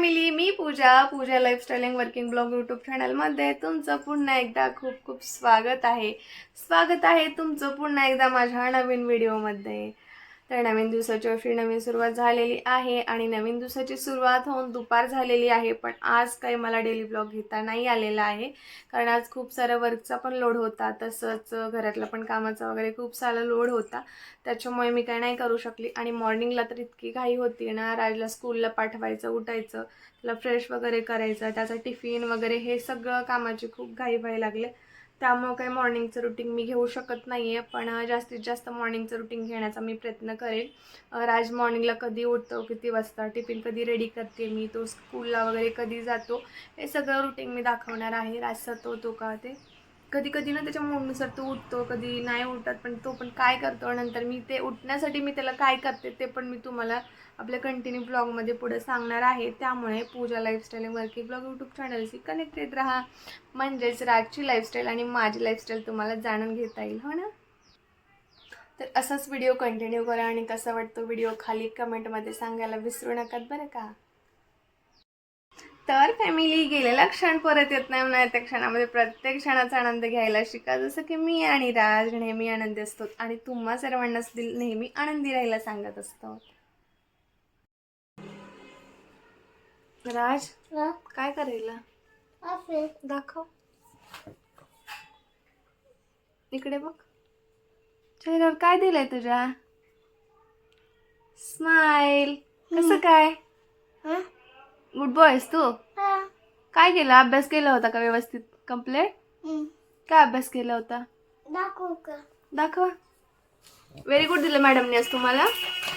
Family मी Pooja Pooja lifestyling working blog YouTube चॅनलमध्ये तुमचं पुन्हा एकदा खूप खूप स्वागत आहे. स्वागत आहे तुमचं पुन्हा एकदा माझ्या नवीन व्हिडिओमध्ये तर नवीन दिवसाची अशी नवीन सुरुवात झालेली आहे आणि नवीन दिवसाची सुरुवात होऊन दुपार झालेली आहे पण आज काही मला डेली ब्लॉग घेता नाही आलेला आहे. कारण आज खूप सारा वर्कचा पण लोड होता तसंच घरातला पण कामाचा वगैरे खूप सारा लोड होता. त्याच्यामुळे मी काय नाही करू शकली आणि मॉर्निंगला तर इतकी घाई होती ना राजला स्कूलला पाठवायचं उठायचं त्याला फ्रेश वगैरे करायचं त्याचा टिफिन वगैरे हे सगळं कामाची खूप घाई व्हायला लागले. त्यामुळं काही मॉर्निंगचं रुटीन मी घेऊ शकत नाही आहे पण जास्तीत जास्त मॉर्निंगचं रुटीन घेण्याचा मी प्रयत्न करेल राज मॉर्निंगला कधी उठतो किती वाजता टिफिन कधी रेडी करते मी तो स्कूलला वगैरे कधी जातो हे सगळं रुटीन मी दाखवणार आहे. राज सतवतो का ते? कधी कधी ना त्याच्या मूडनुसार तो उठतो कधी नाही उठत पण तो पण काय करतो नंतर मी ते उठण्यासाठी मी त्याला काय करते ते पण मी तुम्हाला आपल्या कंटिन्यू ब्लॉगमध्ये पुढे सांगणार आहे. त्यामुळे Pooja lifestyle working blog YouTube चॅनलशी connected राहा. म्हणजेच राजची लाईफस्टाईल आणि माझी लाईफस्टाईल तुम्हाला जाणून घेता येईल. हो ना? तर असाच व्हिडिओ कंटिन्यू करा आणि कसा वाटतो व्हिडिओ खाली कमेंटमध्ये सांगायला विसरू नका बरं का? तर फॅमिली गेलेला क्षण परत येत नाही म्हणून त्या क्षणामध्ये प्रत्येक क्षणाचा आनंद घ्यायला शिका. जसं की मी आणि राज नेहमी आनंदी असतो आणि तुम्हा सर्वांना दिल नेहमी आनंदी राहायला सांगत असतो. राज काय करायला? दाखव. इकडे बघ. चेहऱ्यावर काय दिलंय तुझ्या? स्माइल कसं काय? गुड बॉयस तू? काय केलं? अभ्यास केला होता का व्यवस्थित? कंप्लीट काय अभ्यास केला होता? दाखवू का? दाखवा. व्हेरी गुड दिलं मॅडमने आज तुम्हाला.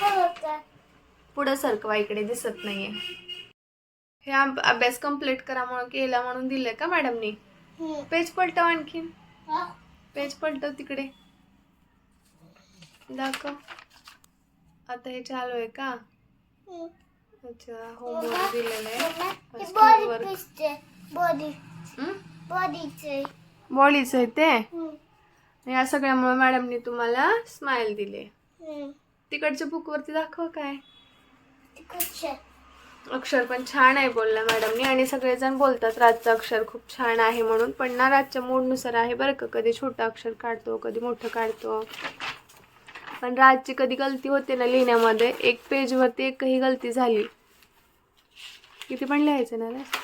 हो पुढं सरकवा इकडे दिसत नाहीये. हे अभ- अभ्यास कंप्लीट करा म्हणून केला म्हणून दिलंय का मॅडमनी. पेज पलटव आणखीन. हा. पेज पलटव तिकडे. दाखव. आता हे चालू आहे का? हम्म. अच्छा होमवर्क दिलेलं आहे. हे बॉडीचे बॉडीचं आहे. ते? हम्म. या सगळ्यामुळे मॅडमनी तुम्हाला स्माइल दिले. तिकडच्या बुकवरती दाखव काय? तिकडचे. अक्षर पण छान आहे बोलला मॅडमनी आणि सगळेजण बोलतात रातचं अक्षर खूप छान आहे म्हणून. पण ना राजच्या मूडनुसार आहे बरं का. कधी छोटं अक्षर काढतो कधी मोठं काढतो. पण रातची कधी गलती होते ना लिहिण्यामध्ये एक पेजवरती एकही गलती झाली. किती पण लिहायचं ना राज.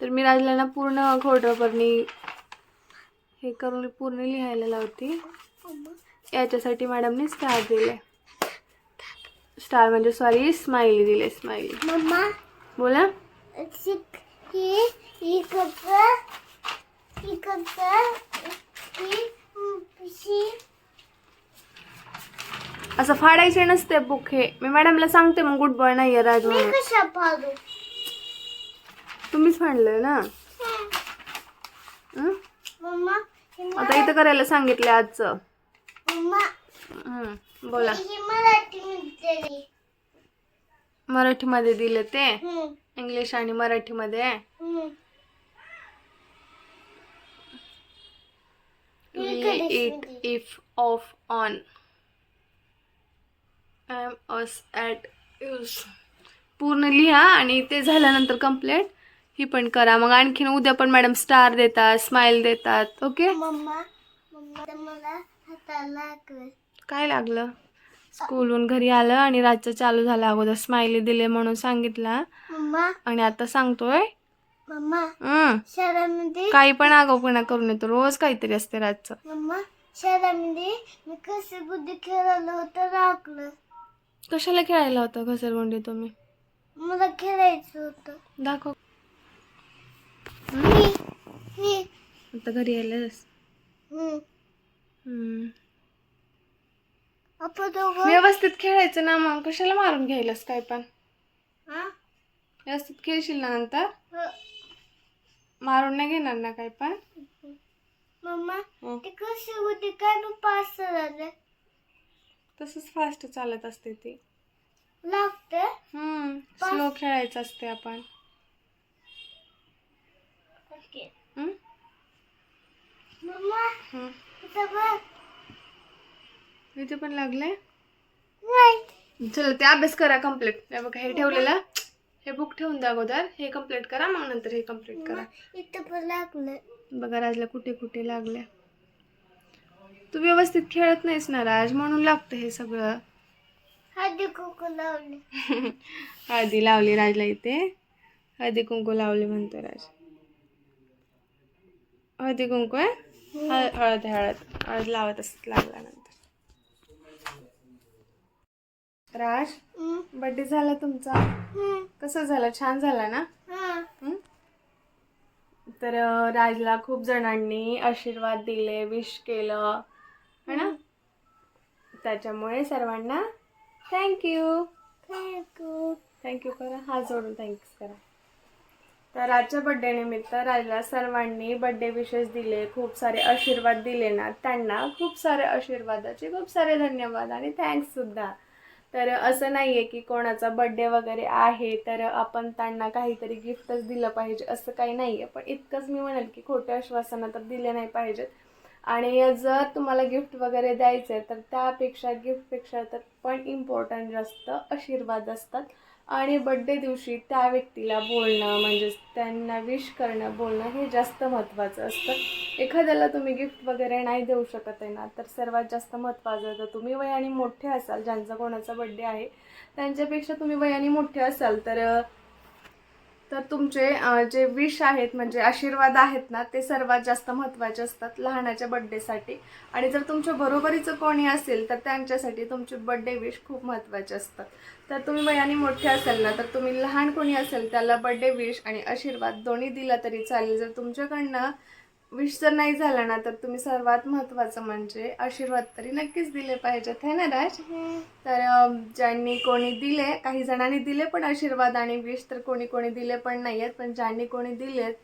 तर मी राजला ना पूर्ण खोडरपरनी हे करून पूर्ण लिहायला लावती. याच्यासाठी मॅडमनीच स्टार दिले स्टार म्हणजे सॉरी स्माइली दिले स्माइली मम्मा बोला. शिक ही इकडचं इकडचं ही हम्म, पिशी. असं फाडायचे नसते बुक. हे मी मॅडमला सांगते मग गुड बॉय नाही राज मी म्हणून. कशा पाडू तुम्हीच फाडलंय ना? हं? मम्मा ही आता इथं करायला सांगितलं आजचं. मम्मा. हं, बोला. मराठी मध्ये मराठीमध्ये दिले ते? इंग्लिश आणि मराठीमध्ये? हम्म. It if of on am us at use पूर्ण लिहा आणि ते झाल्यानंतर कंप्लेंट ही पण करा. मग आणखीन उद्या पण मॅडम स्टार देतात स्माइल देतात ओके मम्मा मम्मा मला हाताला काय लागलं? स्कूलहून घरी आलं आणि रातचं चालू झालं. अगोदर स्माइली दिले म्हणून सांगितला. मम्मा. आणि आता सांगतोय. मम्मा. हं, शाळेमध्ये काही पण आगाऊपणा करून येतो. रोज काहीतरी असते रातचं. मम्मा शाळेमध्ये मी कसं बुद्धी खेळायला होतं कशाला खेळायला होतं घसरगुंडी तुम्ही? मला खेळायचं होतं. दाखव. आता घरी आलंस हम्म. हम्म. आपण दोघं व्यवस्थित खेळायचं ना मग? कशाला मारून घ्यायलास काय पण? हा? व्यवस्थित खेळशील ना नंतर? ह. मारून नाही घेणार ना काय पण? मम्मा हं. ते कसं होते? काय मी पास झालं? तसंच फास्ट चालत असते ती. लागतं? हम्म स्लो खेळायचं असते आपण? मम्मा हम्म. इथं पण लागले नाही. चल ते अभ्यास करा कंप्लीट बघा हे ठेवलेला. हे बुक ठेवून द्या अगोदर हे कंप्लीट करा मग नंतर हे कंप्लीट करा. इथं पण लागलं. बघा राजला कुठे कुठे लागले तू व्यवस्थित खेळत नाहीस ना राज? म्हणून लागतं हे सगळं. हळदी कुकू लावले. हळदी लावली राजला इथे. हळदी कुंकू लावली म्हणतो राज. हळदी कुंकू आहे हळ- हळद हळद हळद. लावत असत लागल्यानंतर. राज. बर्थडे झाला तुमचा. कसं झालं? छान झाला ना? हा. हं? तर राजला खूप जणांनी आशीर्वाद दिले विश केलं. है ना? त्याच्यामुळे सर्वांना थँक्यू you. थँक्यू करा. हात जोडून थँक्स करा. तर आजच्या बड्डे निमित्त राजला सर्वांनी बड्डे विशेष दिले खूप सारे आशीर्वाद दिले ना. त्यांना खूप सारे आशीर्वादाचे खूप सारे धन्यवाद आणि थँक्स सुद्धा. तर असं नाही आहे की कोणाचा बड्डे वगैरे आहे तर आपण त्यांना काहीतरी गिफ्टच दिलं पाहिजे असं काही नाही आहे पण इतकंच मी म्हणेल की खोटे आश्वासनं तर दिले नाही पाहिजेत. आणि जर तुम्हाला गिफ्ट वगैरे द्यायचं आहे तर त्यापेक्षा गिफ्टपेक्षा तर पण इम्पॉर्टंट जास्त आशीर्वाद असतात. आणि बड्डे दिवशी त्या व्यक्तीला बोलणं म्हणजेच त्यांना विश करणं बोलणं हे जास्त महत्त्वाचं असतं. एखाद्याला तुम्ही गिफ्ट वगैरे नाही देऊ शकत आहे ना तर सर्वात जास्त महत्त्वाचं तर तुम्ही वयाने मोठे असाल ज्यांचा कोणाचा बड्डे आहे त्यांच्यापेक्षा तुम्ही वयाने मोठे असाल तर तर तुमचे जे विश आहेत म्हणजे आशीर्वाद आहेत ना ते सर्वात जास्त महत्त्वाचे असतात लहानाच्या बड्डेसाठी आणि जर तुमच्या बरोबरीचं कोणी असेल तर त्यांच्यासाठी तुमचे बड्डे विश खूप महत्त्वाचे असतात. तर तुम्ही वयाने मोठे असाल ना तर तुम्ही लहान कोणी असेल त्याला बड्डे विश आणि आशीर्वाद दोन्ही दिला तरी चालेल. जर तुमच्याकडनं विश जर नाही झाला ना तर तुम्ही सर्वात महत्त्वाचं म्हणजे आशीर्वाद तरी नक्कीच दिले पाहिजेत हे ना राज? तर ज्यांनी कोणी दिले काही जणांनी दिले पण आशीर्वाद आणि विश तर कोणी कोणी दिले पण नाही आहेत पण ज्यांनी कोणी दिलेत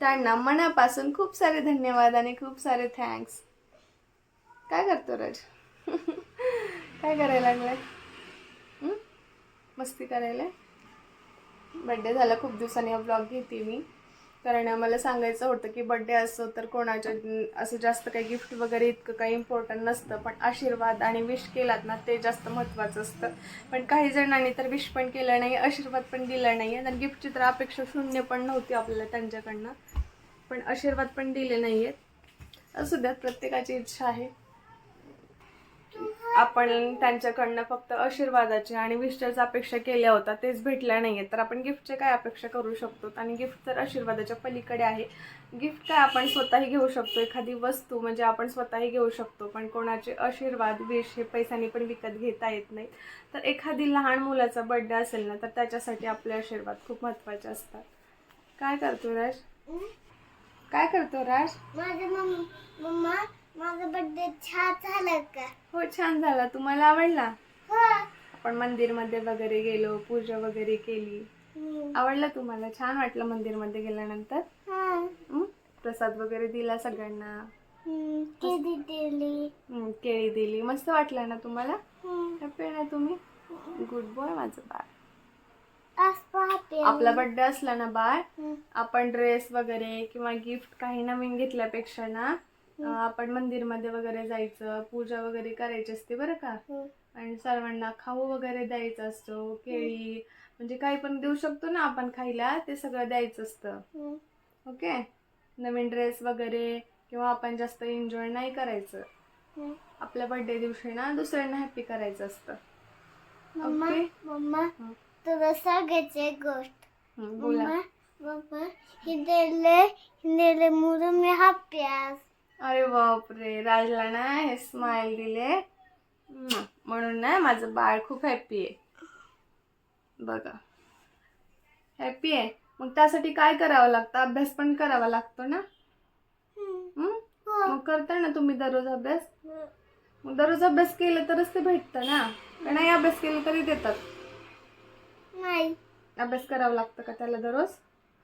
त्यांना मनापासून खूप सारे धन्यवाद आणि खूप सारे थँक्स काय करतो राज? काय करायला लागलाय? मस्ती करायला बड्डे झाला खूप दिवसांनी ब्लॉग घेते मी. कारण मला सांगायचं होतं की बड्डे असो तर कोणाच्या असं जास्त काही गिफ्ट वगैरे इतकं काही इम्पॉर्टंट नसतं. पण आशीर्वाद आणि विश केलात ना ते जास्त महत्त्वाचं असतं. पण काही जणांनी तर विश पण केलं नाही आशीर्वाद पण दिला नाही. आणि गिफ्टची तर अपेक्षा शून्य पण नव्हती आपल्याला त्यांच्याकडनं. पण आशीर्वाद पण दिले नाही आहेत असू द्यात प्रत्येकाची इच्छा आहे. आपण त्यांच्याकडनं फक्त आशीर्वादाची आणि विशच्या अपेक्षा केल्या होत्या तेच भेटल्या नाहीये तर आपण गिफ्टचे काय अपेक्षा करू शकतो? आणि गिफ्ट तर आशीर्वादाच्या पलीकडे आहे. गिफ्ट काय आपण स्वतःही घेऊ शकतो. एखादी वस्तू म्हणजे आपण स्वतःही घेऊ शकतो पण कोणाचे आशीर्वाद विश हे पैशाने पण विकत घेता येत नाही तर एखादी लहान मुलाचा बर्थडे असेल ना तर त्याच्यासाठी आपले आशीर्वाद खूप महत्त्वाचे असतात. काय करतो राज. काय करतो राज? माझं मम्मा मम्मा माझा बर्थडे छान झाला का? हो छान झाला. तुम्हाला आवडला? हो. आपण मंदिरमध्ये वगैरे गेलो पूजा वगैरे केली. आवडलं तुम्हाला? छान वाटलं मंदिरमध्ये गेल्यानंतर? हा. हं? प्रसाद वगैरे दिला सगळ्यांना. केळी दिली. केळी दिली. मस्त वाटलं ना तुम्हाला. हॅपी ना तुम्ही? गुड बॉय माझं बाळ. आपला बर्थडे असला ना बाळ. आपण ड्रेस वगैरे किंवा गिफ्ट काही नवीन घेतल्यापेक्षा ना आपण मंदिरमध्ये वगैरे जायचं पूजा वगैरे करायची असते बरं का हम्म. आणि सर्वांना खाऊ वगैरे द्यायचं असतो केळी म्हणजे काही पण देऊ शकतो ना आपण खायला ते सगळं द्यायचं असतं हम्म. ओके नवीन ड्रेस वगैरे किंवा आपण जास्त एन्जॉय नाही करायचं. आपल्या बर्थडे दिवशी ना दुसऱ्यांना हॅपी करायचं असतं ओके. मम्मा हं. तुला सांगायचं एक गोष्ट हं, बोला मम्मा हिंदेले हिंदेले अरे बापरे राजला ना हे स्माइल दिले. म्हणून ना माझं बाळ खूप हॅप्पी आहे. बघा. हॅप्पी आहे. मग त्यासाठी काय करावं लागतं? अभ्यास पण करावा लागतो ना? हं? हो. मग करता ना तुम्ही दररोज अभ्यास? मग दररोज अभ्यास केला तरच ते भेटतं ना? नाही अभ्यास केला तरी देतात? नाही. अभ्यास करावा लागतं का त्याला दररोज?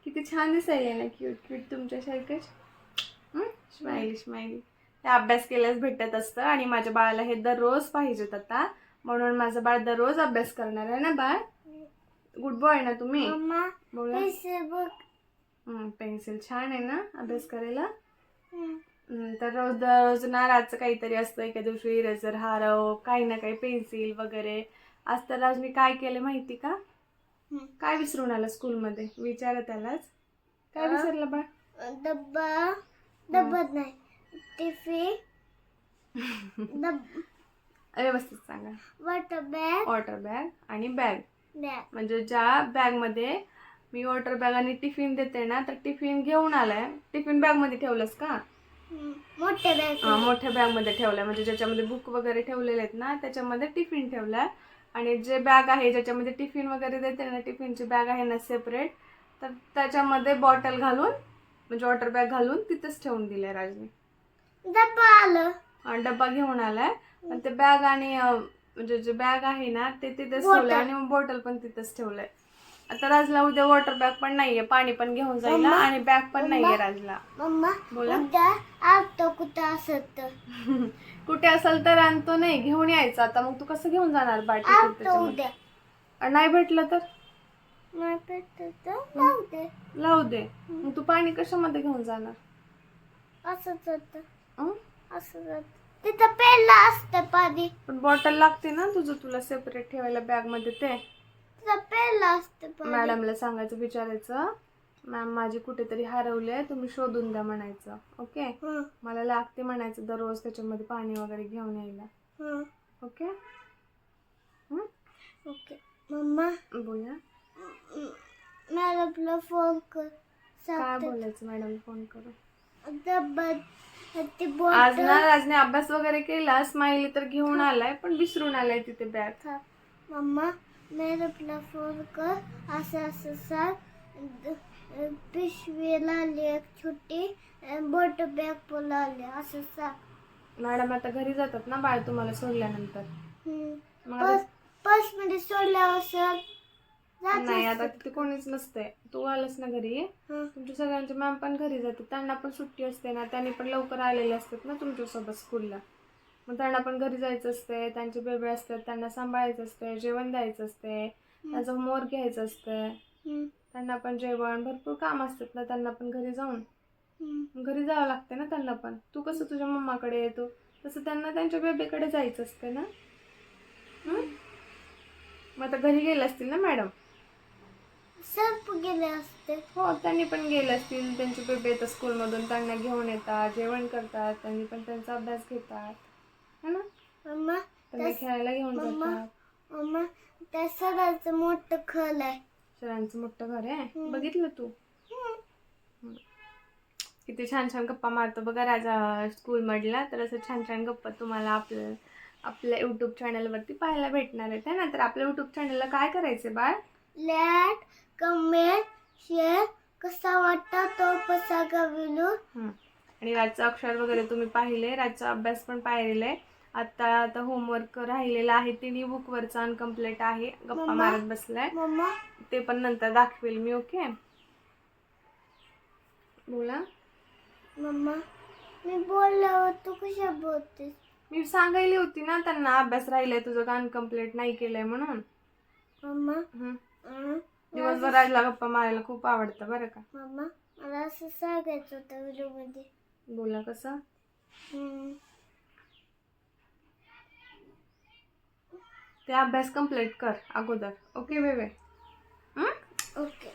किती छान दिसायले ना क्यूट क्यूट तुमच्यासारखेच स्माइली स्माइली. ते अभ्यास केल्यास भेटत असतं आणि माझ्या बाळाला हे दररोज पाहिजेत आता म्हणून माझं बाळ दररोज अभ्यास करणार आहे ना बाळ? गुड बॉय ना तुम्ही? बोला. पेन्सिल छान आहे ना अभ्यास करायला? तर रोज दररोज ना रातचं काहीतरी असतं. एका दिवशी इरेझर हारव काही ना काही पेन्सिल वगैरे. आज तर आज मी काय केलं माहिती का? हं. काय विसरून आला स्कूलमध्ये विचारा त्यालाच काय विसरलं बा डब्बा. डब्बा नाही टिफिन डब व्यवस्थित सांगा वॉटर बॅग वॉटर बॅग आणि बॅग बॅग म्हणजे ज्या बॅगमध्ये मी वॉटर बॅग आणि टिफिन देते ना तर टिफिन घेऊन आलाय. टिफिन बॅगमध्ये ठेवलंस का? हं. मोठे बॅग हा, मोठ्या बॅगमध्ये ठेवलाय. म्हणजे ज्याच्यामध्ये बुक वगैरे ठेवलेले आहेत ना त्याच्यामध्ये टिफिन ठेवलाय. आणि जे बॅग आहे ज्याच्यामध्ये टिफिन वगैरे देते ना टिफिनची बॅग आहे ना सेपरेट तर त्याच्यामध्ये बॉटल घालून म्हणजे वॉटर बॅग घालून तिथेच ठेवून दिले राजने. डब्बा आलं. आणि डब्बा घेऊन आलाय. पण ते बॅग आणि म्हणजे जे बॅग आहे ना ते तिथेच. ठेवलंय आणि बॉटल पण तिथेच ठेवलंय. आता राजला उद्या वॉटर बॅग पण नाहीये. पाणी पण घेऊन जाईल. आणि बॅग पण नाहीये. राजला. मम्मा बोला. कुठं असत कुठे असेल तर आणतो नाही. घेऊन यायचं. आता मग तू कसं घेऊन जाणार बाटी आणि नाही भेटलं तर? जाऊ दे. लावू दे. मग तू पाणी कशामध्ये घेऊन जाणार? असंच होतं? असंच तिथं पेला असतं पाणी. पण बॉटल लागते ना तुझं तुला सेपरेट ठेवायला बॅगमध्ये ते? पेला असतं मॅडमला सांगायचं विचारायचं. मॅम माझी कुठेतरी हरवले तुम्ही शोधून द्या म्हणायचं. ओके? मला लागते म्हणायचं दररोज त्याच्यामध्ये पाणी वगैरे घेऊन यायला. ओके? ओके. मम्मा. बोला. मॅडमला फोन कर. काय बोलायचं मॅडम फोन ती आज ना राजने अभ्यास वगैरे केला स्माइली तर घेऊन आलाय पण विसरून आलाय तिथे बॅग मम्मा मॅडमला फोन कर. असं असं सांग पिशवीला आली एक छोटी बोट बॅग आली. असं सांग मॅडम आता घरी जातात ना बाळ तुम्हाला सोडल्यानंतर? हम्म. मग आता- बसमध्ये सोडल्यावर सर. नाही आता. तिथे कोणीच नसतंय. तू आलास ना घरी. हं. तुमच्या सगळ्यांचे मॅम पण घरी जातात. त्यांना पण सुट्टी असते ना. त्यांनी पण लवकर आलेले असतात ना तुमच्यासोबत स्कूलला. मग त्यांना पण घरी जायचं असते त्यांचे बेबे असतात. त्यांना सांभाळायचं असते जेवण द्यायचं असते त्यांचं होमवर्क घ्यायचं असतं. त्यांना पण जेवण. भरपूर काम असतात ना त्यांना पण घरी जाऊन. घरी जावं लागते ना त्यांना पण. तू कसं तुझ्या मम्माकडे येतो? तसं त्यांना त्यांच्या बेबीकडे जायचं असते ना? हं? मग आता घरी गेले असतील ना मॅडम? सर्प गेले असते. हो त्यांनी पण गेले असतील. त्यांचे बेबी येतात स्कूलमधून त्यांना घेऊन येतात जेवण करतात त्यांनी पण त्यांचा अभ्यास घेतात. है ना? मम्मा त्यांना खेळायला घेऊन मम्मा. जातात. मम्मा त्या सराचं मोठं खल आहे. सरांचं मोठं घर आहे. बघितलं तू? हम्म. किती छान छान गप्पा मारतो बघा राजा स्कूल मधला तर असं छान छान गप्पा तुम्हाला आपल्या आपल्या युट्यूब चॅनलवरती पाहायला भेटणार आहेत. है ना? तर आपल्या युट्यूब चॅनलला काय करायचं बाळ? लाईक कमेंट शेअर कसा वाटता तो कसा गविलो. आणि राजचं अक्षर वगैरे तुम्ही पाहिले राजचा अभ्यास पण पाहिलेला आहे. आता आता होमवर्क राहिलेला आहे तिन्ही बुकवरचा अनकम्प्लीट आहे. गप्पा. मारत बसलाय. मम्मा. ते पण नंतर दाखवेल मी ओके बोला. मम्मा मी बोलल्यावर तू कशा बोलतेस? मी सांगायली होती ना त्यांना अभ्यास राहिलाय तुझं अनकम्प्लीट नाही केलंय म्हणून. मम्मा? दिवसभर राजला गप्पा मारायला खूप आवडतं बरं का. मम्मा मला असं सांगायचं होतं व्हिडिओमध्ये बोला कसं. ते अभ्यास कंप्लीट कर अगोदर. ओके बेबे? ओके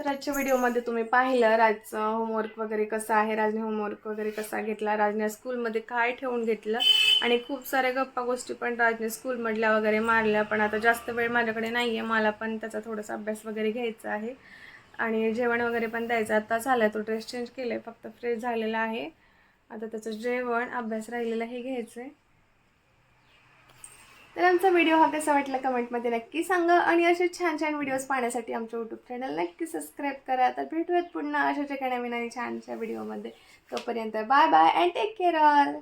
तर आजच्या व्हिडिओमध्ये तुम्ही पाहिलं राजचं होमवर्क वगैरे कसं आहे राजने होमवर्क वगैरे कसा घेतला राजने स्कूलमध्ये काय ठेवून घेतलं आणि खूप साऱ्या गप्पा गोष्टी पण राजने स्कूलमधल्या वगैरे मारल्या. पण आता जास्त वेळ माझ्याकडे नाही आहे मला पण त्याचा थोडासा अभ्यास वगैरे घ्यायचा आहे. आणि जेवण वगैरे पण द्यायचं. आता झालं तो ड्रेस चेंज केलं आहे फक्त फ्रेश झालेला आहे. आता त्याचं जेवण अभ्यास राहिलेला हे घ्यायचं आहे तर आमचा व्हिडिओ हा कसा वाटला कमेंटमध्ये नक्की सांगा आणि असे छान छान व्हिडिओज पाहण्यासाठी आमच्या यूट्यूब चॅनल नक्की सबस्क्राईब करा. तर भेटूयात पुन्हा अशा ठिकाणी नवीन आणि छानशा व्हिडिओमध्ये तोपर्यंत bye bye and take care all